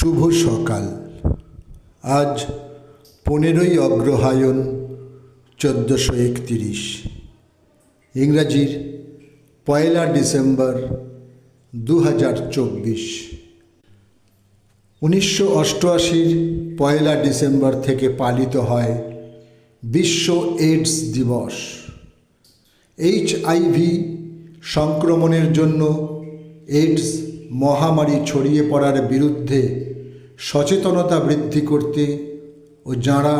শুভ সকাল। আজ পনেরোই অগ্রহায়ণ, চোদ্দোশো একতিরিশ। ইংরাজির পয়লা ডিসেম্বর দু হাজার চব্বিশ। উনিশশো অষ্টআশির পয়লা ডিসেম্বর থেকে পালিত হয় বিশ্ব এইডস দিবস। এইচআইভি সংক্রমণের জন্য এইডস মহামারী ছড়িয়ে পড়ার বিরুদ্ধে সচেতনতা বৃদ্ধি করতে ও যাঁরা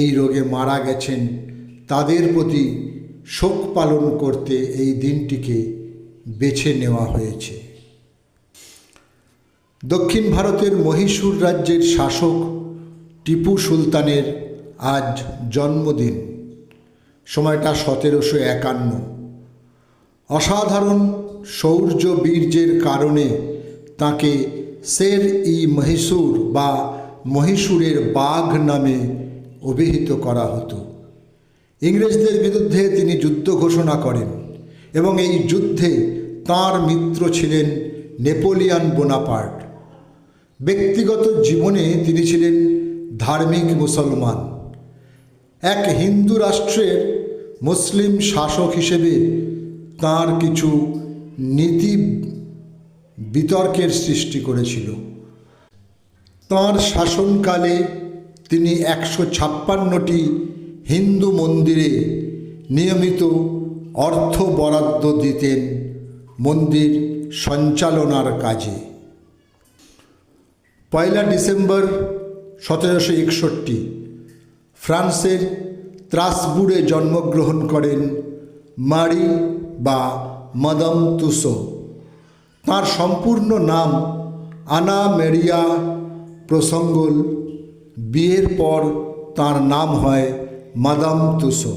এই রোগে মারা গেছেন, তাদের প্রতি শোক পালন করতে এই দিনটিকে বেছে নেওয়া হয়েছে। দক্ষিণ ভারতের মহীশূর রাজ্যের শাসক টিপু সুলতানের আজ জন্মদিন, সময়টা সতেরোশো একান্ন। অসাধারণ শৌর্য বীর্যের কারণে তাকে শের ই মহীশূর বা মহীশূরের বাঘ নামে অভিহিত করা হতো। ইংরেজদের বিরুদ্ধে তিনি যুদ্ধ ঘোষণা করেন এবং এই যুদ্ধে তাঁর মিত্র ছিলেন নেপোলিয়ান বোনাপার্ট। ব্যক্তিগত জীবনে তিনি ছিলেন ধার্মিক মুসলমান। এক হিন্দু রাষ্ট্রের মুসলিম শাসক হিসেবে তার কিছু নীতি বিতর্কের সৃষ্টি করেছিল। তাঁর শাসনকালে তিনি একশো ছাপ্পান্নটি হিন্দু মন্দিরে নিয়মিত অর্থ বরাদ্দ দিতেন মন্দির সঞ্চালনার কাজে। পয়লা ডিসেম্বর সতেরোশো একষট্টি, ফ্রান্সের ত্রাসবুরে জন্মগ্রহণ করেন মারি বা মাদাম তুসো। তার সম্পূর্ণ নাম আনা মেরিয়া প্রসঙ্গল। বিয়ের পর তার নাম হয় মাদাম তুসো।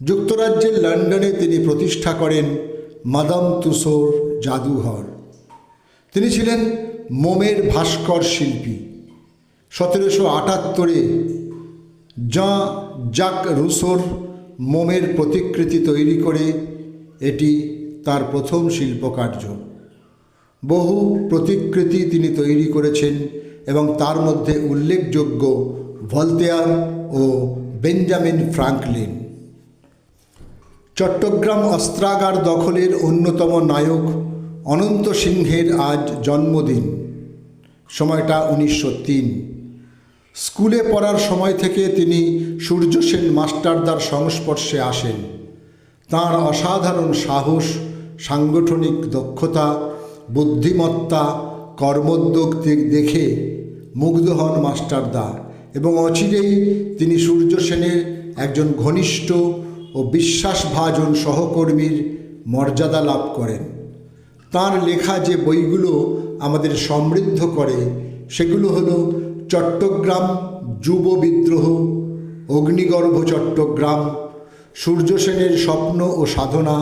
যুক্তরাজ্যের লন্ডনে তিনি প্রতিষ্ঠা করেন মাদাম তুসোর জাদুঘর। তিনি ছিলেন মোমের ভাস্কর শিল্পী। সতেরোশো আটাত্তরে জাঁ জাক রুসোর মোমের প্রতিকৃতি তৈরি করে এটি তার প্রথম শিল্পকার্য। বহু প্রতিকৃতি তিনি তৈরি করেছেন এবং তার মধ্যে উল্লেখযোগ্য ভলতেয়ার ও বেঞ্জামিন ফ্রাঙ্কলিন। চট্টগ্রাম অস্ত্রাগার দখলের অন্যতম নায়ক অনন্ত সিংহের আজ জন্মদিন। সময়টা উনিশশো তিন। স্কুলে পড়ার সময় থেকে তিনি সূর্য সেন মাস্টারদার সংস্পর্শে আসেন। তাঁর অসাধারণ সাহস, সাংগঠনিক দক্ষতা বুদ্ধিমত্তা কর্মোদ্যোগ দেখে মুগ্ধ হন মাস্টারদা এবং অচিরেই তিনি সূর্য সেনের একজন ঘনিষ্ঠ ও বিশ্বাসভাজন সহকর্মীর মর্যাদা লাভ করেন। তার লেখা যে বইগুলো আমাদের সমৃদ্ধ করে, সেগুলো হলো চট্টগ্রাম যুব বিদ্রোহ, অগ্নিগর্ভ চট্টগ্রাম, সূর্য সেনের স্বপ্ন ও সাধনা,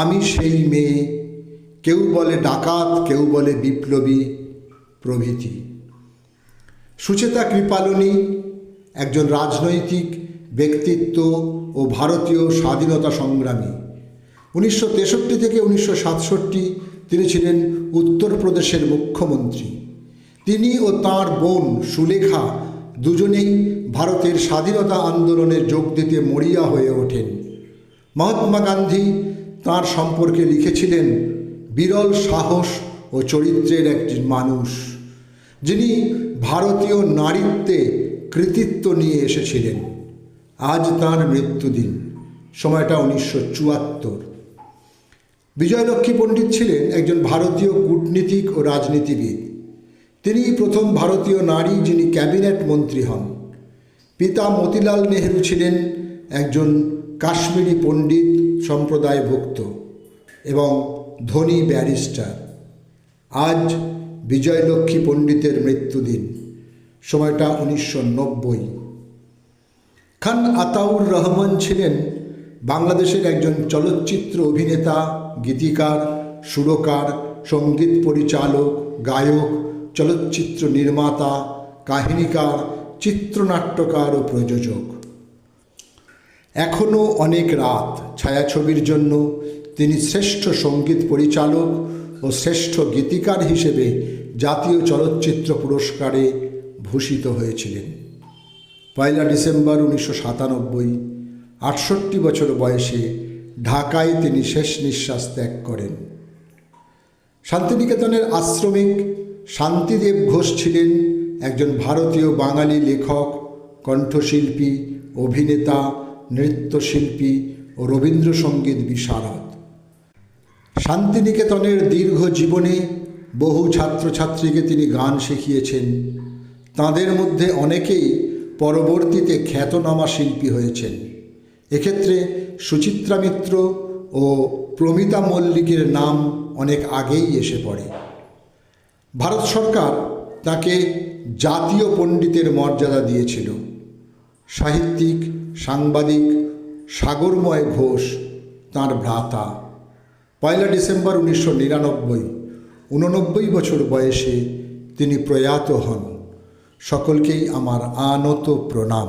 আমি সেই মেয়ে কেউ বলে ডাকাত, কেউ বলে বিপ্লবী প্রভৃতি। সুচেতা কৃপালনী একজন রাজনৈতিক ব্যক্তিত্ব ও ভারতীয় স্বাধীনতা সংগ্রামী। উনিশশো তেষট্টি থেকে উনিশশো সাতষট্টি তিনি ছিলেন উত্তরপ্রদেশের মুখ্যমন্ত্রী। তিনি ও তাঁর বোন সুলেখা দুজনেই ভারতের স্বাধীনতা আন্দোলনে যোগ দিতে মরিয়া হয়ে ওঠেন। মহাত্মা গান্ধী তাঁর সম্পর্কে লিখেছিলেন বিরল সাহস ও চরিত্রের একজন মানুষ, যিনি ভারতীয় নারীত্বে কৃতিত্ব নিয়ে এসেছিলেন। আজ তাঁর মৃত্যুদিন, সময়টা উনিশশো চুয়াত্তর। বিজয়লক্ষ্মী পণ্ডিত ছিলেন একজন ভারতীয় কূটনীতিক ও রাজনীতিবিদ। তিনি প্রথম ভারতীয় নারী যিনি ক্যাবিনেট মন্ত্রী হন। পিতা মতিলাল নেহরু ছিলেন একজন কাশ্মীরি পণ্ডিত সম্প্রদায়ভুক্ত এবং ধনী ব্যারিস্টার। আজ বিজয়লক্ষ্মী পণ্ডিতের মৃত্যুদিন, সময়টা উনিশশো নব্বই। খান আতাউর রহমান ছিলেন বাংলাদেশের একজন চলচ্চিত্র অভিনেতা, গীতিকার, সুরকার, সংগীত পরিচালক, গায়ক, চলচ্চিত্র নির্মাতা, কাহিনীকার, চিত্রনাট্যকার ও প্রযোজক। এখনও অনেক রাত ছায়াছবির জন্য তিনি শ্রেষ্ঠ সংগীত পরিচালক ও শ্রেষ্ঠ গীতিকার হিসেবে জাতীয় চলচ্চিত্র পুরস্কারে ভূষিত হয়েছিলেন। পয়লা ডিসেম্বর উনিশশো সাতানব্বই, আটষট্টি বছর বয়সে ঢাকায় তিনি শেষ নিঃশ্বাস ত্যাগ করেন। শান্তিনিকেতনের আশ্রমিক শান্তিদেব ঘোষ ছিলেন একজন ভারতীয় বাঙালি লেখক, কণ্ঠশিল্পী, অভিনেতা, নৃত্যশিল্পী ও রবীন্দ্রসঙ্গীত বিশারদ। শান্তিনিকেতনের দীর্ঘ জীবনে বহু ছাত্রছাত্রীকে তিনি গান শিখিয়েছেন। তাদের মধ্যে অনেকেই পরবর্তীতে খ্যাতনামা শিল্পী হয়েছেন। এক্ষেত্রে সুচিত্রা মিত্র ও প্রমিতা মল্লিকের নাম অনেক আগেই এসে পড়ে। ভারত সরকার তাকে জাতীয় পণ্ডিতের মর্যাদা দিয়েছিল। সাহিত্যিক, সাংবাদিক, সাগরময় ঘোষ তাঁর ভ্রাতা। পয়লা ডিসেম্বর উনিশশো নিরানব্বই উননব্বই বছর বয়সে তিনি প্রয়াত হন। সকলকেই আমার আনত প্রণাম।